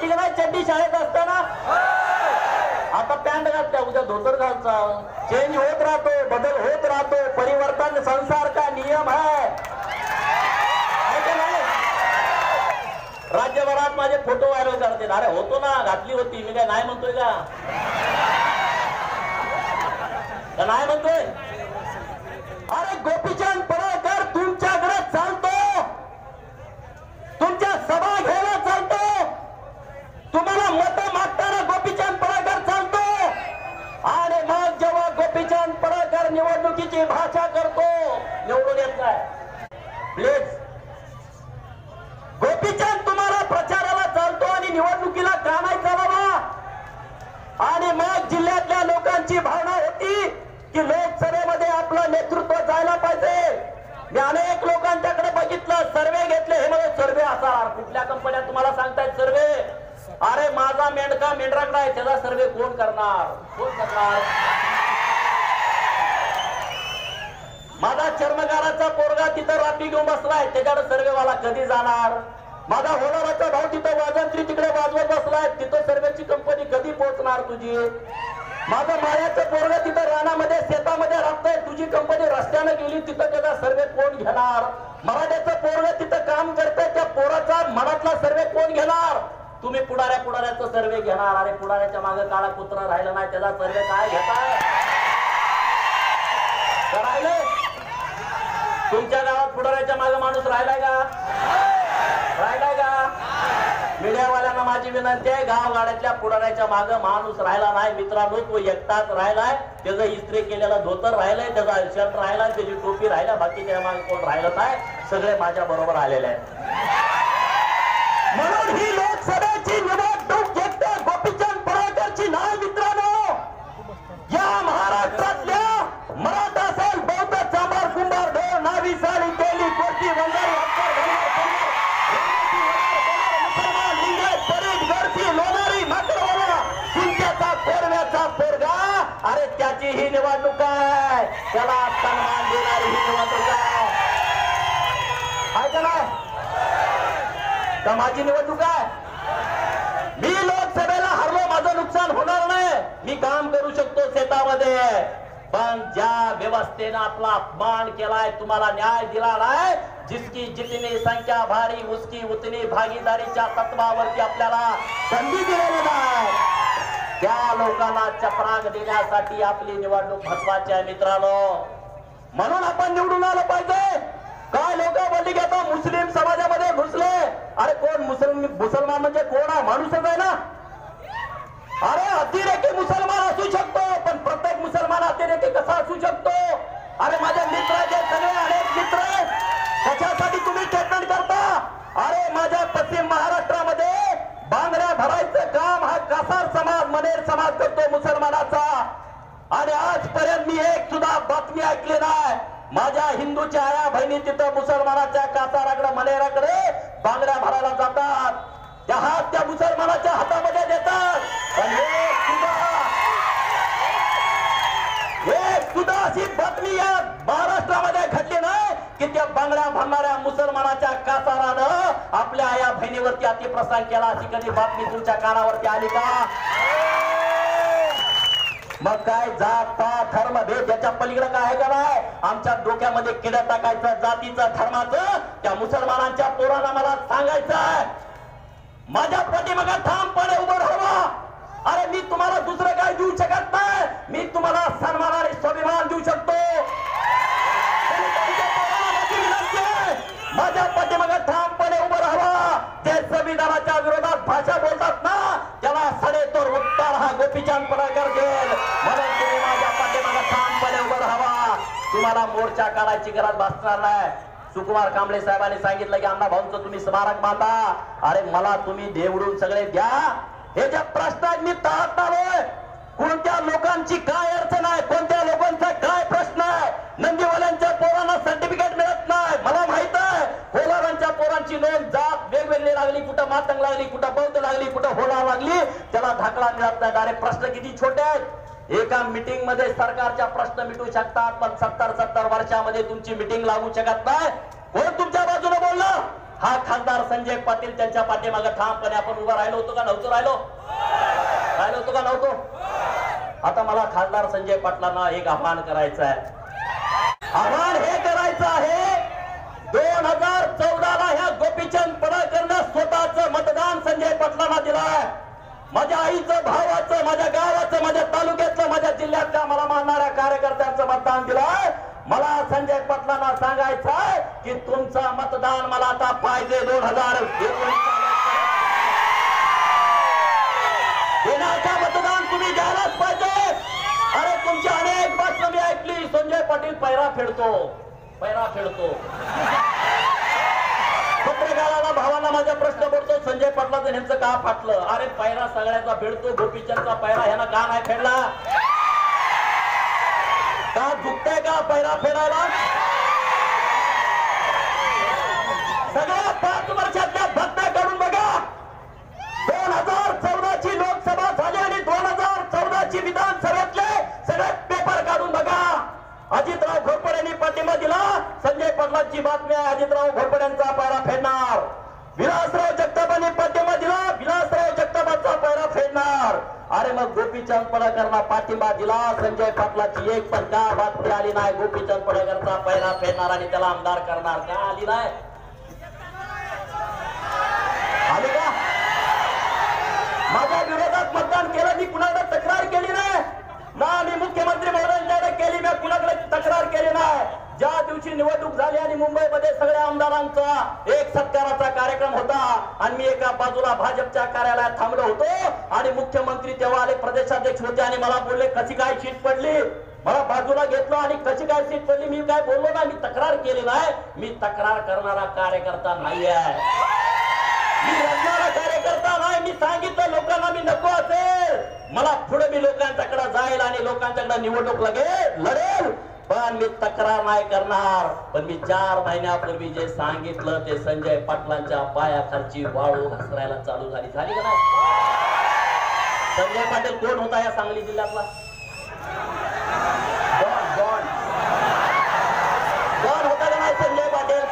तुला घातली का नाही चड्डी शाळेत असताना. आता पॅन्ट घालत्या उद्या धोतर घालचा चेंज होत राहतो बदल होत राहतो. परिवर्तन संसार का नियम है आहे राज्यभरात माझे फोटो व्हायरल करते अरे होतो ना. घातली होती. मी काय नाही म्हणतोय का? नाही म्हणतोय? अरे गोपीचंद पडळकर तुमच्याकडे चालतो. तुमच्या सभा घ्यायला मत मागताना गोपीचंद पडळकर चालतो. आणि मग जेव्हा गोपीचंद पडळकर निवडणुकीची भाषा करतो निवडून येत नाही. प्लीज गोपीचंद तुम्हाला प्रचाराला चालतो आणि निवडणुकीला का नाही चालावा. आणि मग जिल्ह्यातल्या लोकांची भावना होती की लोकसभेमध्ये आपलं नेतृत्व जायला पाहिजे. अरे माझा मेंढका मेंढराकडा आहे त्याचा सर्वे कोण करणार? कोण करणार? माझा चर्मकाराचा पोरगा तिथं रात्री घेऊन बसलाय त्याच्याकडे सर्वेवाला कधी जाणार? माझा होणाराचा भाऊ तिथं वाजंत्री तिकडे वाजवत बसलाय तिथं सर्वेची कंपनी कधी पोहोचणार तुझी? माझं मायाचं पोरग तिथं रानामध्ये शेतामध्ये राबतंय तुझी कंपनी रस्त्यानं गेली तिथं त्याचा सर्वे कोण घेणार? मराठ्याचं पोरग तिथं काम करतंय त्या पोराचा मनातला सर्वे कोण घेणार? तुम्ही पुढाऱ्या पुढाऱ्याचं सर्वे घेणार अरे पुढाऱ्याच्या मागे काळा कुत्रा राहिला नाही त्याचा सर्वे काय घेताय? तुमच्या गावात पुढाऱ्याच्या मागे माणूस राहिलाय का? राहिलाय का? मीडियावाल्यांना माझी विनंती आहे गाव गाड्यातल्या पुढाऱ्याच्या मागे माणूस राहिला नाही मित्रांनो तो एकटाच राहिलाय. त्याचं इस्त्री केलेलं धोतर राहिलंय त्याचा शर्ट राहिलाय त्याची टोपी राहिला बाकी त्या मागे कोण राहिलं नाही सगळे माझ्या बरोबर आलेले आहेत. का माझी निवडणूक आहे. मी लोकसभेला हरलो माझं नुकसान होणार नाही. मी काम करू शकतो शेतामध्ये. पण ज्या व्यवस्थेनं आपला अपमान केलाय तुम्हाला न्याय दिला नाही जिसकी जितनी संख्या भारी उसकी उतनी भागीदारीच्या तत्वावरती आपल्याला संधी दिलेली नाही. त्या लोकांना चपराग देण्यासाठी आपली निवडणूक महत्वाची आहे मित्रांनो. म्हणून आपण निवडून आलं पाहिजे. काय लोक बोलली की आता मुस्लिम समाजामध्ये घुसले? अरे कोण मुसलमान मुसलमान म्हणजे कोण? आहे माणूसच आहे ना. अरे अतिरेकी मुसलमान असू शकतो पण प्रत्येक मुसलमान अतिरेकी कसा असू शकतो? अरे माझे मित्र जे सगळे अनेक मित्र त्याच्यासाठी तुम्ही ट्रीटमेंट करता. अरे माझ्या पश्चिम महाराष्ट्रामध्ये बांगड्या भरायचं काम हा कासार समाज मनेर समाज करतो मुसलमानाचा? आणि आजपर्यंत मी एक सुद्धा बातमी ऐकली नाही. माझ्या हिंदूच्या आया बहिणी तिथं मुसलमानाच्या कासाराकडे मनेराकडे बांगड्या भरायला जातात त्या हात त्या मुसलमानाच्या हातामध्ये देतात. पण एक सुद्धा एक सुद्धा अशी बातमी या महाराष्ट्रामध्ये घडली नाही की त्या बांगड्या भरणाऱ्या मुसलमानाच्या कासारानं आपल्या आया बहिणीवरती अतिप्रसार केला अशी कधी बातमी तुमच्या कानावरती आली का? मग काय जात पात धर्म भेद याच्या पलीकडे काय आहे का नाही? आमच्या डोक्यामध्ये किडा टाकायचं जातीचं धर्माचं त्या मुसलमानांच्या पोराला मला सांगायचं माझ्या पाठीमागा ठामपणे उभं राहावा. अरे मी तुम्हाला दुसरं काय देऊ शकत नाही? मी तुम्हाला सन्मान आणि स्वाभिमान देऊ शकतो. माझ्या पाठीमागा ठामपणे उभं राहावा. जे संविधानाच्या विरोधात भाषा बोलतात ना त्याला सडेतोड उत्तर हा गोपीचंद पडळकर देईल. म्हणून तुम्ही माझ्या पाठीमागा ठामपणे उभं राहावा. तुम्हाला मोर्चा काढायची गरज भासणार नाही. सुकुमार कांबळे साहेबांनी सांगितलं की अण्णा भाऊंच तुम्ही स्मारक बांधा अरे मला तुम्ही देवडून सगळे द्या. हे ज्या प्रश्नात मी तहात आलोय कोणत्या लोकांची काय अडचण आहे? कोणत्या लोकांचा काय प्रश्न आहे? नंदीवाल्यांच्या पोरांना सर्टिफिकेट मिळत नाही. मला माहीत आहे कोलारांच्या पोरांची नोंद जात वेगवेगळी लागली. कुठं मातंग लागली कुठं बौद्ध लागली कुठं होणार लागली. त्याला धाकला मिळत नाही. अरे प्रश्न किती छोटे आहेत? एका मीटिंगमध्ये सरकारच्या प्रश्न मिटू शकतात पण सत्तर सत्तर वर्षामध्ये तुमची मीटिंग लागू शकत नाही. कोण तुमच्या बाजूने बोललं? हा खासदार संजय पाटील त्यांच्या पाठीमागे ठामपणे आपण उभं राहिलो होतो का? नव्हतो राहिलो. राहिलो होतो का? नव्हतो. आता मला खासदार संजय पाटलांना एक आव्हान करायचं आहे. आव्हान हे करायचं आहे दोन हजार चौदा ला ह्या गोपीचंद पडळकरनं स्वतःच मतदान संजय पाटलांना दिलाय. माझ्या आईचं भावाचं माझ्या गावाचं माझ्या तालुक्यातलं माझ्या जिल्ह्यातल्या मला मानणाऱ्या कार्यकर्त्यांचं मतदान दिलंय. मला संजय पटलांना सांगायचंय की तुमचं मतदान मला आता पाहिजे दोन हजार मतदान तुम्ही द्यायलाच पाहिजे. अरे तुमची अनेक भाषणं मी ऐकली. संजय पाटील पैरा फेडतो. पैरा फेडतो पत्रकाराला भावाला माझा प्रश्न पडतो पडला तर ह्यांचं का फाटलं? अरे पायरा सगळ्याचा फेडतो गोपीचंदचा पायरा ह्यानं का नाही फेडला? का दुखताय का पायरा फेडायला? सगळ्या पाच वर्षातल्या बातम्या काढून बघा दोन हजार चौदा ची लोकसभा झाली आणि दोन हजार चौदा ची विधानसभेतले सगळे पेपर काढून बघा. अजितराव घोरपडे यांनी पाठिंबा दिला. संजय पाटलांची बातमी आहे अजितराव घोरपडे यांचा पायरा फेडणार. विलासराव करणार? अरे मग गोपीचंद पडळकरना पाठिंबा दिला संजय पाटलाची एक पण का बातमी आली नाही? गोपीचंद पडकरचा पहिला फेडणार आणि त्याला आमदार करणार. का आली नाही? आली का? माझ्या विरोधात मतदान केलं मी कुणाकडे तक्रार केली नाही? ना मी मुख्यमंत्री महोदयांच्याकडे केली मी कुणाकडे तक्रार केली नाही? निवडणूक झाली आणि मुंबईमध्ये सगळ्या आमदारांचा एक सत्काराचा कार्यक्रम होता आणि मी एका बाजूला भाजपच्या कार्यालयात थांबलो होतो आणि मुख्यमंत्री तेव्हा आले प्रदेशाध्यक्ष होते आणि मला बोलले कशी काय शीट पडली? मला बाजूला घेतलं आणि कशी काय सीट पडली? मी काय बोललो ना मी तक्रार केली नाही. मी तक्रार करणारा कार्यकर्ता नाही आहे मी रडणारा कार्यकर्ता नाही. मी सांगितलं लोकांना मी नको असेल. मला पुढे मी लोकांच्याकडे जाईल आणि लोकांच्याकडे निवडणूक लगेल लढेल. पण मी तक्रार नाही करणार. पण मी चार महिन्यापूर्वी जे सांगितलं ते संजय पाटलांच्या पायाखालची वाळू घसरायला चालू झाली. झाली का नाही? संजय पाटील कोण होता या सांगली जिल्ह्यातला? डॉन होता का नाही संजय पाटील?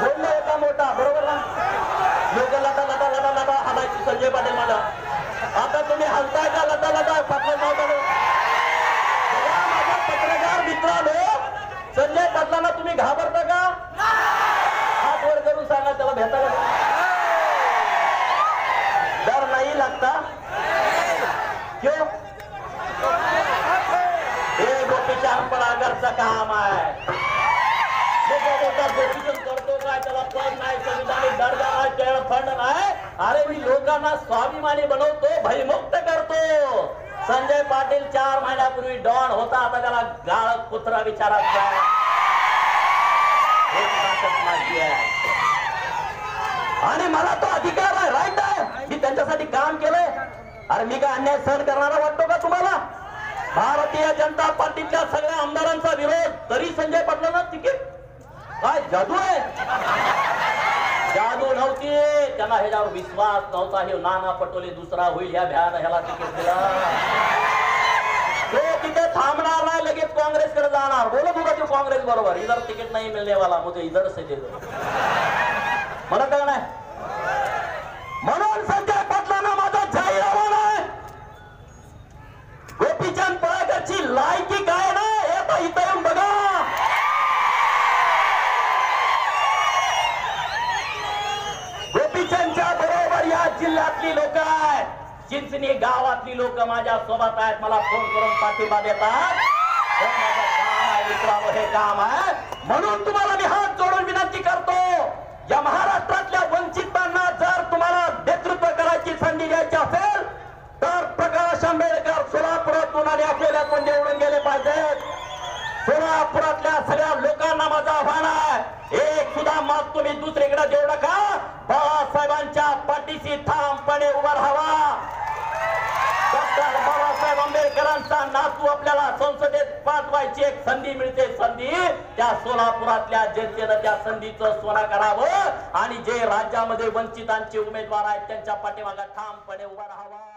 बोललो होता मोठा बरोबर ना? लोक लता लता लता लता हालायची संजय पाटील मला आता तुम्ही हलताय का लता लता पाटला नाव काढून बघा, माझा पत्रकार मित्रांनो बदलाला तुम्ही घाबरता का? हात वर करून सांगा त्याला भेटा डर नाही लागता? क्यों? हे काम आहे. करतो काय? त्याला नाही संविधानिक दर्जा नाही फंड नाही. अरे मी लोकांना स्वाभिमानी बनवतो भयमुक्त करतो. संजय पाटील चार महिन्यापूर्वी डॉन होता आता त्याला गाळ कुत्रा विचारात शकत हेच आणि मला तो अधिकार आहे राईट आहे. मी त्यांच्यासाठी काम केलंय. अरे मी काय अन्याय सहन करणारा वाटतो का तुम्हाला? भारतीय जनता पार्टीच्या सगळ्या आमदारांचा विरोध. तरी संजय पाटलांना तिकीट. काय जादू आहे? जादू नव्हती. त्यांना ह्याच्यावर विश्वास नव्हता. हे नाना पटोले दुसरा होईल ह्या भ्यान ह्याला तिकीट दिला. तो तिथे थांबणार नाही लगेच काँग्रेसकडे जाणार. बोलत होता तू काँग्रेस बरोबर. इधर तिकीट नाही मिळणे वाला मुझे इधर से दे दो. म्हणत का नाही? म्हणून चिंचणी गावातली लोक माझ्या सोबत आहेत मला फोन करून पाठिंबा देतात. हे काम आहे काम आहे. म्हणून तुम्हाला मी हा परंतु आपल्याला संसदेत पाठवायची एक संधी मिळते. संधी त्या सोलापुरातल्या जनतेनं त्या संधीचं सोना करावं आणि जे राज्यामध्ये वंचितांचे उमेदवार आहेत त्यांच्या पाठीमागा ठामपणे उभा राहावा.